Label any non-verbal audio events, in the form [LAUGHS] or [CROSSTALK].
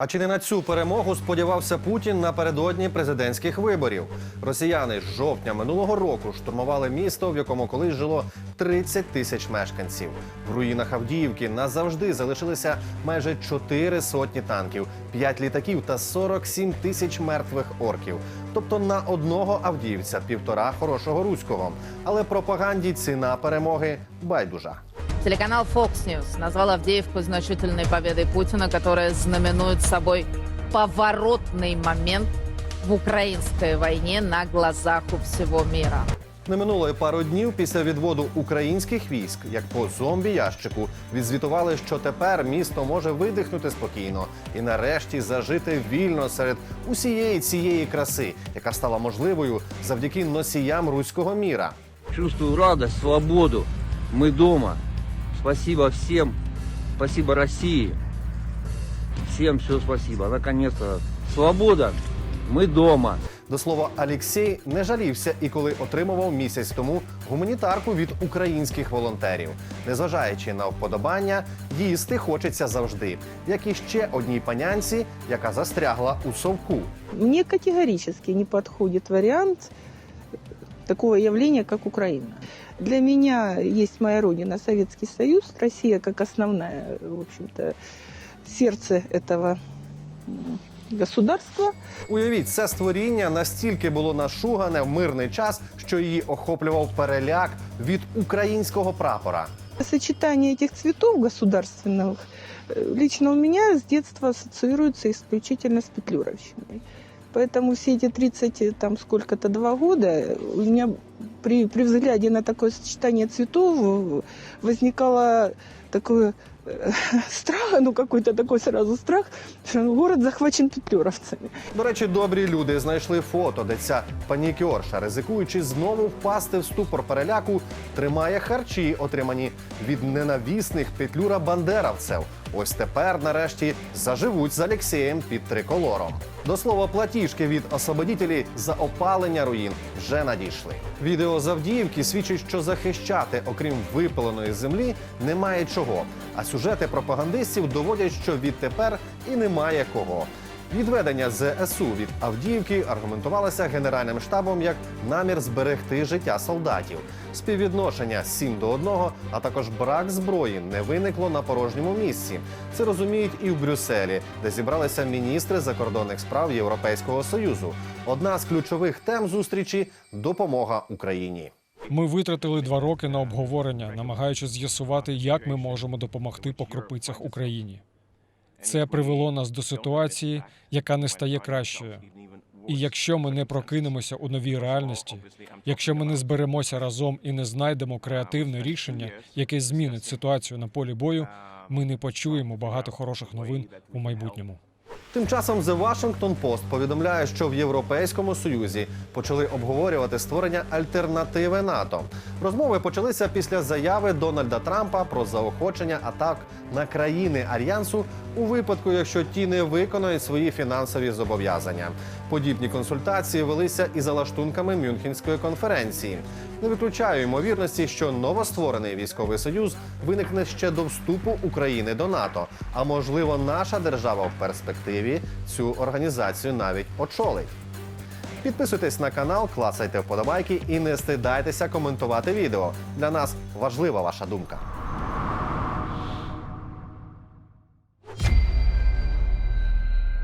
А чи не на цю перемогу сподівався Путін напередодні президентських виборів? Росіяни з жовтня минулого року штурмували місто, в якому колись жило 30 тисяч мешканців. В руїнах Авдіївки назавжди залишилися майже 4 сотні танків, 5 літаків та 47 тисяч мертвих орків. Тобто на одного авдіївця півтора хорошого руського. Але пропаганді ціна перемоги байдужа. Телеканал Fox News назвал Авдеевку значительной победой Путина, которая знаменует собой поворотный момент в украинской войне на глазах у всего мира. Не минуло пару днів після відводу українських військ, як по зомбі ящику, відзвітували, що тепер місто може видихнути спокійно і нарешті зажити вільно серед усієї цієї краси, яка стала можливою завдяки носіям руського міра. Чувствую радость, свободу. Мы дома. Спасибо всем. Спасибо России. Всем все спасибо. Наконец-то. Свобода. Мы дома. До слова, Алексій не жалівся і коли отримував місяць тому гуманітарку від українських волонтерів. Незважаючи на вподобання, їсти хочеться завжди, як і ще одній панянці, яка застрягла у совку. Мне категорически не подходит вариант такого явления, как Украина. Для меня есть моя родина, Советский Союз, Россия как основная, в общем-то, сердце этого м, государства. Уявіть, це створіння настільки було нашугане в мирний час, що її охоплював переляк від українського прапора. Сочетание этих цветов государственных э, лично у меня с детства ассоциируется исключительно с петлюровщиной. Поэтому все эти 30, э, там сколько-то, два года у меня при, при взгляде на такое сочетание цветов возникало такое э, [LAUGHS] страх, ну какой-то такой сразу страх, что город захвачен петлюровцами. До речі, добрі люди знайшли фото, де ця панікерша, ризикуючи знову впасти в ступор переляку, тримає харчі, отримані від ненавісних петлюра бандеравців. Ось тепер, нарешті, заживуть з Алексієм під триколором. До слова, платіжки від освободітелі за опалення руїн вже надійшли. Відео з Авдіївки свідчить, що захищати, окрім випаленої землі, немає чого. А сюжети пропагандистів доводять, що відтепер і немає кого. Відведення ЗСУ від Авдіївки аргументувалося Генеральним штабом як намір зберегти життя солдатів. Співвідношення 7 до 1, а також брак зброї не виникло на порожньому місці. Це розуміють і в Брюсселі, де зібралися міністри закордонних справ Європейського союзу. Одна з ключових тем зустрічі допомога Україні. Ми витратили два роки на обговорення, намагаючись з'ясувати, як ми можемо допомогти по крупицях Україні. Це привело нас до ситуації, яка не стає кращою. І якщо ми не прокинемося у новій реальності, якщо ми не зберемося разом і не знайдемо креативне рішення, яке змінить ситуацію на полі бою, ми не почуємо багато хороших новин у майбутньому. Тим часом The Washington Post повідомляє, що в Європейському Союзі почали обговорювати створення альтернативи НАТО. Розмови почалися після заяви Дональда Трампа про заохочення атак на країни альянсу у випадку, якщо ті не виконають свої фінансові зобов'язання. Подібні консультації велися і за лаштунками Мюнхенської конференції. Не виключаю ймовірності, що новостворений військовий союз виникне ще до вступу України до НАТО. А можливо, наша держава в перспективі цю організацію навіть очолить. Підписуйтесь на канал, клацайте вподобайки і не стидайтеся коментувати відео. Для нас важлива ваша думка.